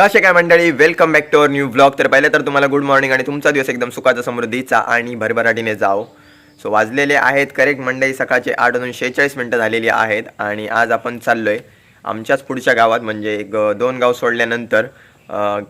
कसे काय मंडळी? Welcome back to our new blog तर पहिले तर तुम्हाला गुड मॉर्निंग आणि तुमचा दिवस एकदम सुखाचा समृद्धीचा आणि भरभराटीने जाओ. सो वाजलेले आहेत करेक्ट मंडळी सकाळचे आठ वाजून शेहेचाळीस मिनटं झालेली आहेत आणि आज आपण चाललोय आमच्याच पुढच्या गावात म्हणजे एक दोन गाव सोडल्यानंतर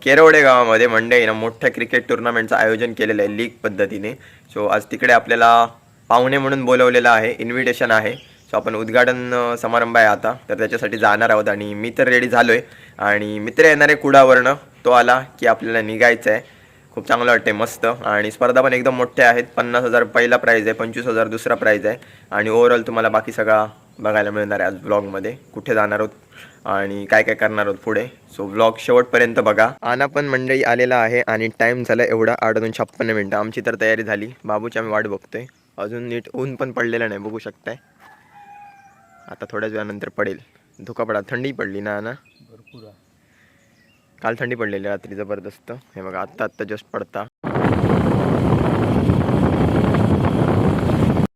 केरवडे गावामध्ये मंडळीनं मोठ्या क्रिकेट टुर्नामेंटचं आयोजन केलेलं आहे लीग पद्धतीने. सो आज तिकडे आपल्याला पाहुणे म्हणून बोलवलेलं आहे इन्व्हिटेशन आहे. सो आपण उद्घाटन समारंभ आहे आता तर त्याच्यासाठी जाणार आहोत आणि मी तर रेडी झालो आहे आणि मित्र येणार आहे कुडावरनं तो आला की आपल्याला निघायचं आहे खूप चांगलं वाटते मस्त. आणि स्पर्धा पण एकदम मोठ्या आहेत. पन्नास हजार पहिला प्राईज आहे पंचवीस हजार दुसरा प्राईज आहे. आणि ओव्हरऑल तुम्हाला बाकी सगळा बघायला मिळणार आहे आज ब्लॉगमध्ये कुठे जाणार आहोत आणि काय काय करणार आहोत पुढे? सो ब्लॉग शेवटपर्यंत बघा. आना पण मंडळी आलेला आहे आणि टाईम झाला एवढा आठ दोन छप्पन्न मिनटं. आमची तर तयारी झाली. बाबूची आम्ही वाट बघतोय. अजून नीट ऊन पण पडलेलं नाही बघू शकताय. आता थोड्याच वेळानंतर पडेल. धुका पडा थंडी पडली ना ना आहे काल थंडी पडलेली रात्री जबरदस्त. हे बघा आत्ता आत्ता जस्ट पडता.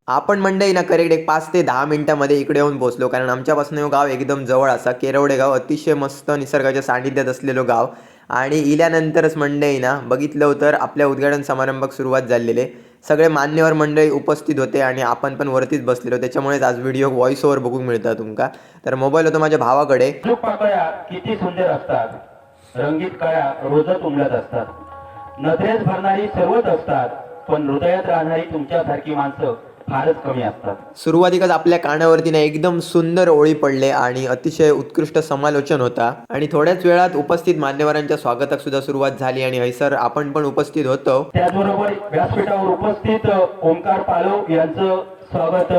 आपण मंडई ना करेक्ट एक पाच ते दहा मिनिटामध्ये इकडे येऊन पोहोचलो कारण आमच्यापासून हे गाव एकदम जवळ असा केरवडे गाव अतिशय मस्त निसर्गाच्या सानिध्यात असलेलो गाव. आणि इल्यानंतरच मंडई ना बघितलं तर आपल्या उद्घाटन समारंभाक सुरुवात झालेले सगळे मान्यवर मंडळी उपस्थित होते आणि आपण पण वरतीच बसलेलो. त्याच्यामुळेच आज व्हिडिओ व्हॉइस ओव्हर बघूक मिळतं तुमका. तर मोबाईल होतो माझ्या भावाकडे. पाकळ्या किती सुंदर असतात. रंगीत काळ्या रोजच उमलत असतात. नजरेत भरणारी सर्वच असतात पण हृदयात राहणारी तुमच्यासारखी माणसं फारच कमी असतात. सुरुवातीकच आपल्या कानावरती ना एकदम सुंदर ओळी पडले आणि अतिशय उत्कृष्ट समालोचन होता. आणि थोड्याच वेळात उपस्थित मान्यवरांच्या स्वागताक सुद्धा सुरुवात झाली आणि हैसर आपण पण उपस्थित होतो. त्याचबरोबर व्यासपीठावर उपस्थित ओंकार पालव यांचं स्वागत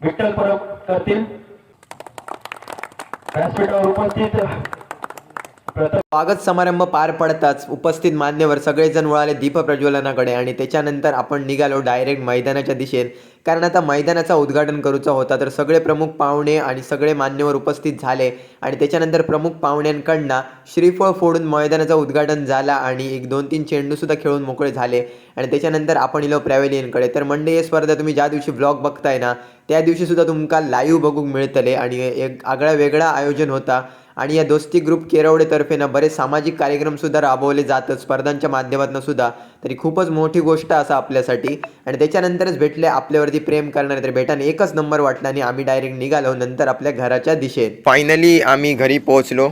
विठ्ठल परब करतील. व्यासपीठावर उपस्थित प्रथम स्वागत समारंभ पार पडताच उपस्थित मान्यवर सगळेजण वळाले दीप प्रज्वलनाकडे आणि त्याच्यानंतर आपण निघालो डायरेक्ट मैदानाच्या दिशेत. कारण आता मैदानाचा उद्घाटन करूचा होता तर सगळे प्रमुख पाहुणे आणि सगळे मान्यवर उपस्थित झाले आणि त्याच्यानंतर प्रमुख पाहुण्यांकडनं श्रीफळ फोडून मैदानाचं उद्घाटन झाला आणि एक दोन तीन चेंडूसुद्धा खेळून मोकळे झाले. आणि त्याच्यानंतर आपण इलो प्रॅव्हेलियनकडे. तर मंडे ही स्पर्धा तुम्ही ज्या दिवशी ब्लॉग बघताय ना त्या दिवशी सुद्धा तुमका लाईव्ह बघूक मिळतले आणि एक आगळा वेगळा आयोजन होता. आणि या दोस्ती ग्रुप केरवडेतर्फे ना बरेच सामाजिक कार्यक्रम सुद्धा राबवले जातात स्पर्धांच्या माध्यमातून सुद्धा. तरी खूपच मोठी गोष्ट असा आपल्यासाठी. आणि त्याच्यानंतरच भेटले आपल्यावरती प्रेम करणारे. तर भेटाने एकच नंबर वाटला आणि आम्ही डायरेक्ट निघालो नंतर आपल्या घराच्या दिशेत. फायनली आम्ही घरी पोहोचलो.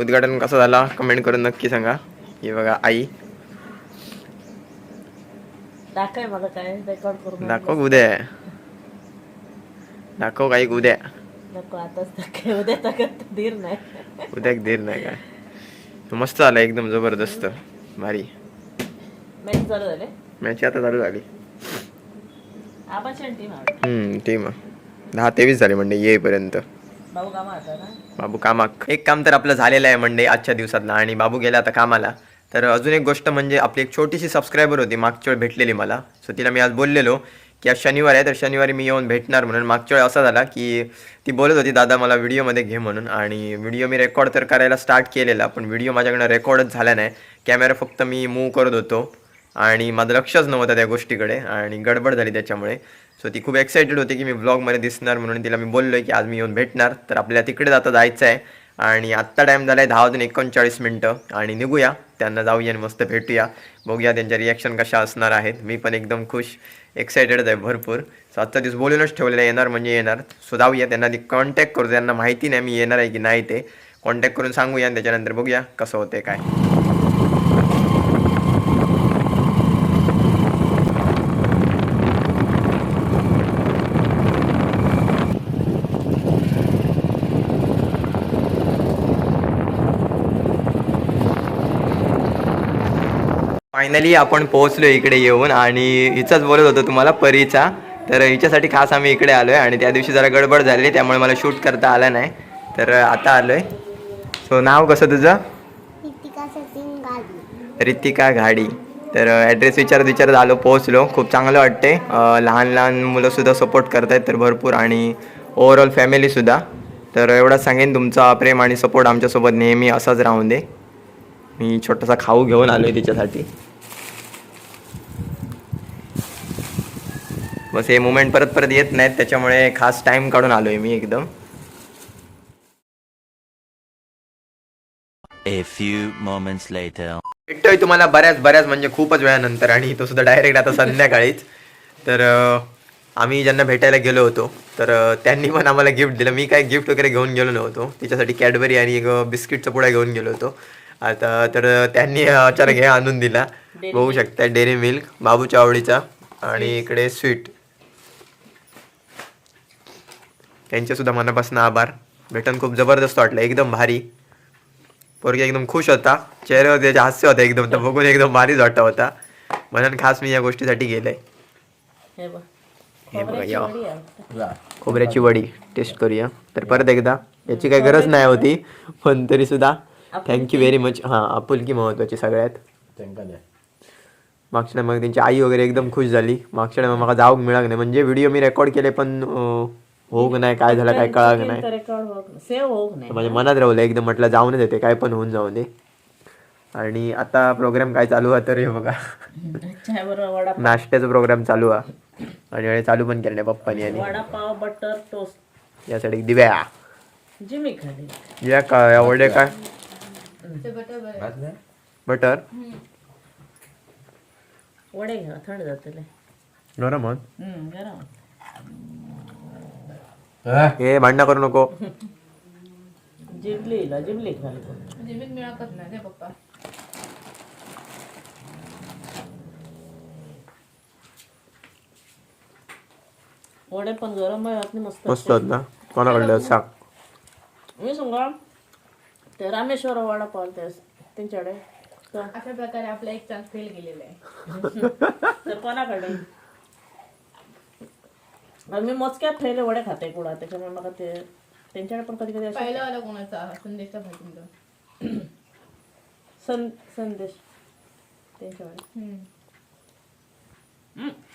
उद्घाटन कसं झाला कमेंट करून नक्की सांगा. हे बघा आई. दाखव मला काय रेकॉर्ड करून दाखव उद्या. दाखव काही उद्या. नको आताच दाखव उद्या तकत धीर नाही. उद्या एक धीर नाही काय मस्त आला एकदम जबरदस्त. भारी. मॅच चालू झाले? मॅच आता चालू झाली. आपण टीम आवडते हम्म टीम. दहा तेवीस झाले म्हणजे येईपर्यंत. भाऊ कामा आता ना? बाबू कामाक. एक काम तर आपलं झालेलं आहे मंडे आजच्या दिवसातला. आणि बाबू गेला आता कामाला. तर अजून एक गोष्ट म्हणजे आपली एक छोटीशी सबस्क्रायबर होती मागच्या वेळ भेटलेली मला. सो तिला मी आज बोललेलो. की आज शनिवार आहे तर शनिवारी मी येऊन भेटणार म्हणून मागच्या वेळा असा झाला की ती बोलत होती दादा मला व्हिडिओमध्ये घे म्हणून. आणि व्हिडिओ मी रेकॉर्ड तर करायला स्टार्ट केलेला पण व्हिडिओ माझ्याकडनं रेकॉर्डच झाला नाही. कॅमेरा फक्त मी मूव करत होतो आणि माझं लक्षच नव्हतं त्या गोष्टीकडे आणि गडबड झाली त्याच्यामुळे. सो ती खूप एक्सायटेड होती की मी ब्लॉगमध्ये दिसणार म्हणून तिला मी बोललो आहे की आज मी येऊन भेटणार. तर आपल्याला तिकडे आता जायचं आहे आणि आत्ता टाईम झाला आहे दहा वाजून एकोणचाळीस मिनटं. आणि निघूया. त्यांना जाऊया आणि मस्त भेटूया. बघूया त्यांच्या रिॲक्शन कशा असणार आहेत. मी पण एकदम खुश एक्सायटेड आहे भरपूर. सो आजचा दिवस बोलूनच ठेवलेला येणार म्हणजे येणार. सो जाऊया. त्यांना ती कॉन्टॅक्ट करू. त्यांना माहिती नाही मी येणार आहे की नाही ते. कॉन्टॅक्ट करून सांगूया आणि त्याच्यानंतर बघूया कसं होते काय. फायनली आपण पोहोचलो इकडे येऊन आणि हिचाच बोलत होतो तुम्हाला परीचा. तर हिच्यासाठी खास आम्ही इकडे आलो आहे आणि त्या दिवशी जरा गडबड झालेली त्यामुळे मला शूट करता आलं नाही. तर आता आलो आहे सो नाव कसं तुझं? रितिका घाडी तर ॲड्रेस विचारत विचारत आलो पोहोचलो. खूप चांगलं वाटते लहान लहान मुलंसुद्धा सपोर्ट करत आहेत तर भरपूर आणि ओव्हरऑल फॅमिलीसुद्धा तर एवढंच सांगेन तुमचा प्रेम आणि सपोर्ट आमच्यासोबत नेहमी असाच राहून दे. मी छोटासा खाऊ घेऊन आलो आहे तिच्यासाठी. बस हे मुमेंट परत परत येत नाहीत त्याच्यामुळे खास टाईम काढून आलो आहे मी एकदम. A few moments later. भेटतोय तुम्हाला बऱ्याच बऱ्याच म्हणजे खूपच वेळानंतर आणि तो सुद्धा डायरेक्ट आता संध्याकाळीच. तर अं, आम्ही ज्यांना भेटायला गेलो होतो तर अं, त्यांनी पण आम्हाला गिफ्ट दिलं. मी काय गिफ्ट वगैरे घेऊन गेलो नव्हतो. तिच्यासाठी कॅडबरी आणि एक बिस्किटचा पुडा घेऊन गेलो होतो. आता तर अं, त्यांनी अं, अचानक हे आणून दिला. बघू शकता डेअरी मिल्क बाबूच्या आवडीचा आणि इकडे स्वीट त्यांचे सुद्धा मनापासून आभार. भेटून खूप जबरदस्त वाटलं एकदम भारी. पोरगी एकदम खुश होता. चेहऱ्यावर त्याचे हास्य होते एकदम तर बघून एकदम भारीच वाटत होता. म्हणून खास मी या गोष्टीसाठी गेलोय. हे बघ. हे खोबऱ्याची या. वडी आहे. खोबऱ्याची वडी टेस्ट करूया. तर परत एकदा याची काही गरज नाही होती पण तरी सुद्धा थँक्यू व्हेरी मच हां आपुलकी महत्वाची सगळ्यात. मागच्या मग त्यांची आई वगैरे एकदम खुश झाली. मागच्या टायमा मला जाऊक मिळाक नाही. म्हणजे व्हिडिओ मी रेकॉर्ड केले पण अं, होऊक नाही काय झालं काय कळाक नाही. सेव्ह नाही. तर माझ्या मनात राहलं एकदम म्हटलं जाऊनच येते काय पण होऊन जाऊ दे. आणि आता प्रोग्राम काय चालू आहे तर हे बघा. नाश्त्याचा प्रोग्राम चालू आहे. आणि वेळे चालू पण केलं पप्पानी आणि वडापाव बटर टोस्ट. यासाठी दिव्या. जिमी खाली. या काय आवडले काय बटर वडे घ्या थंड जातले. गरम हे? भांडणं करू नको. जिबलीला जिबली घालतो जिमीत मिळकत नाही रे पप्पा. वडे पण गरम आहे आतनी मस्त मस्त होत ना? कोणाकडलं सांग. मी सांगा ते रामेश्वर वडापाव ते त्यांच्याकडे. तर अशा प्रकारे आपला एक चान्स फेल गेलेला आहे. तर कोणाकडे? आणि मी मोजक्यात ठेवले वडे खाते कुडा त्याच्यामुळे मला ते त्यांच्याकडे पण कधी कधी असे पहिला वाला कोणाचा? संदेशचा भाजींचा सं संदेश. त्यांच्याकडे. हम्म.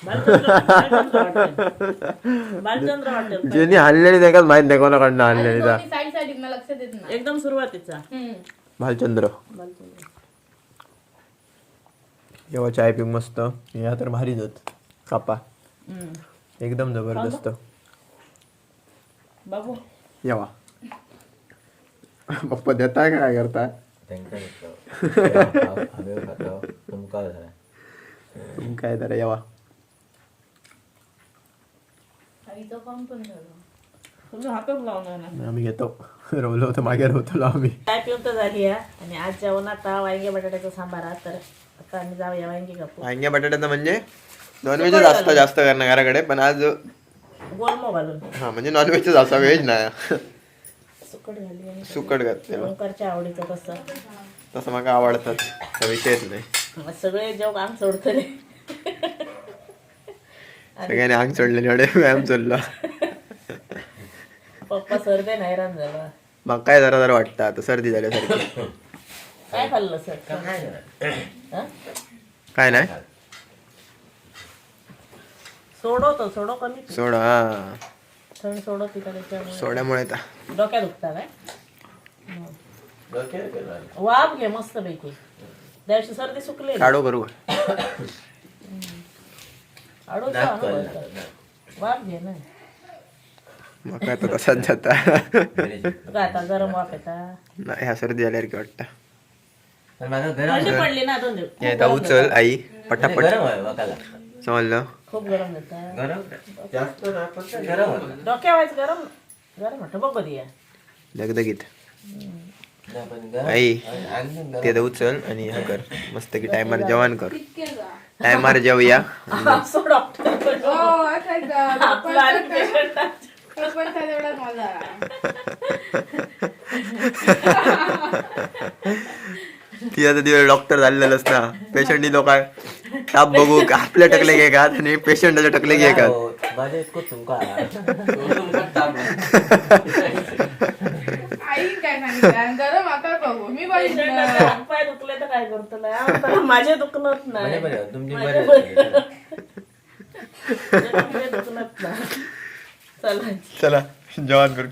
बालचंद्र बालचंद्र हॉटेल. बालचंद्र हॉटेल. ज्यांनी आणलेली त्याकाच माहीत नाही कोणाकडनं साईड साईड देत नाही. एकदम सुरुवातीचा. हम्म. भालचंद्र बालचंद्र. जेव्हा चाय पिऊ मस्त. या तर भारीच होत कापा. हम्म. एकदम जबरदस्त. बाबू. येवा. पप्पा देताय का काय करताय? तुम काय तर येवा. आईचं काम पण झालं तुम्ही हातच लावणार ना. आम्ही घेतो. रवलो होतं मागे रवतो आम्ही. काय पिऊन तर झाली आहे. आणि आज जेवणात वांगे बटाट्याचा सांबार आहे. तर आता आम्ही जाऊया वांगे कापू वांग्या बटाट्याचं म्हणजे? नॉनव्हेजच असतं जास्त करणं घराकडे पण आज हा म्हणजे नॉनव्हेजच असं व्हेज नाही. सुकट घाली आणि सुकट घातलेलं ओंकारच्या आवडीचं कसं तसं मला आवडतात. हा विषयच नाही. मग सगळे जेव अंग सोडतले. सगळ्यांनी अंग सोडलेले एवढे व्यायाम चालला. पप्पा सर्दे हैराण झाला. मग काय जरा जरा वाटतं आता सर्दी झाल्यासारखी. काय खाल्लं सर? काय नाही? सोडवतो सोडो कमी. सोडा हा. थंड सोडो तिथं त्याच्यामुळे सोड्यामुळे आता डोक्यात दुखता काय वाफ घे मस्त पैकी. सर्दी सुकली. काढो करू आडू वाफ घे ना. मग काय आता तसाच जाता. आता गरम येता. नाही ह्या सर्दी झाल्यावर की वाटतं थंडी पडली ना दोन दिवस. हे आता उचल आई. पटापट. समजलं? खूप गरम डोक्या वाईज गरम गरम वाटतं बघ कधी आहे. दगदगीत आई ते आता उचल आणि हा कर. मस्त की टायमार जेवण कर. टायमार जेवूया. असं डॉक्टर हो? आपला आणि ती आता दिवस डॉक्टर झालेलंच ना. पेशंट लोक ताप बघू आपल्या टकले घे का आणि पेशंटच्या टकले घे का आई काय सांगितलं गरम आता बघू. मी Patient बघितलं आहे, हातपाय दुखले तर काय करतो लय? आम्हाला माझे दुखणच नाही. माझे माझे दुखणच नाही. चला. चला जेवण करू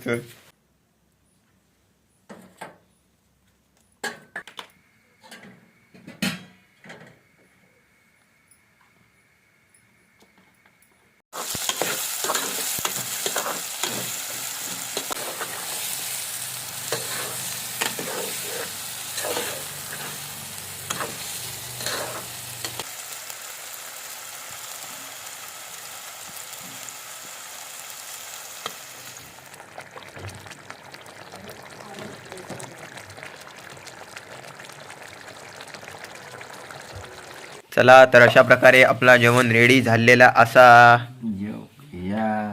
चल तर अशा प्रकारे आपला जेवण रेडी झालेला असा.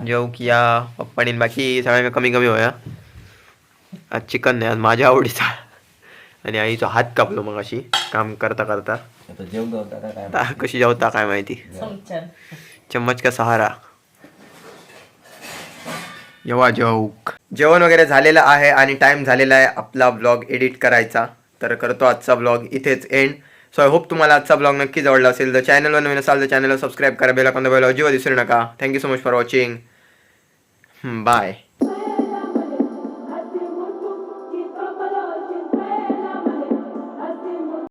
जेव की या. पप्पानी बाकी सगळ्यांना कमी कमी होया. आज चिकन नाही आज माझ्या आवडीचा. आणि आईचा हात कापलो मग अशी काम करता करता. आता कशी जेवता काय माहिती? चम्मच का सहारा? जेव्हा जेवूक. जेवण वगैरे झालेलं आहे आणि टाइम झालेला आहे आपला ब्लॉग एडिट करायचा. तर करतो आजचा ब्लॉग इथेच एंड सो आय होप तुम्हाला आजचा ब्लॉग नक्कीच आवडला असेल. तर चॅनलवर नवीन असाल तर चॅनलला सबस्क्राईब करा बेल आयकॉन दाबायला अजिबात विसरू नका. Thank you so much for watching bye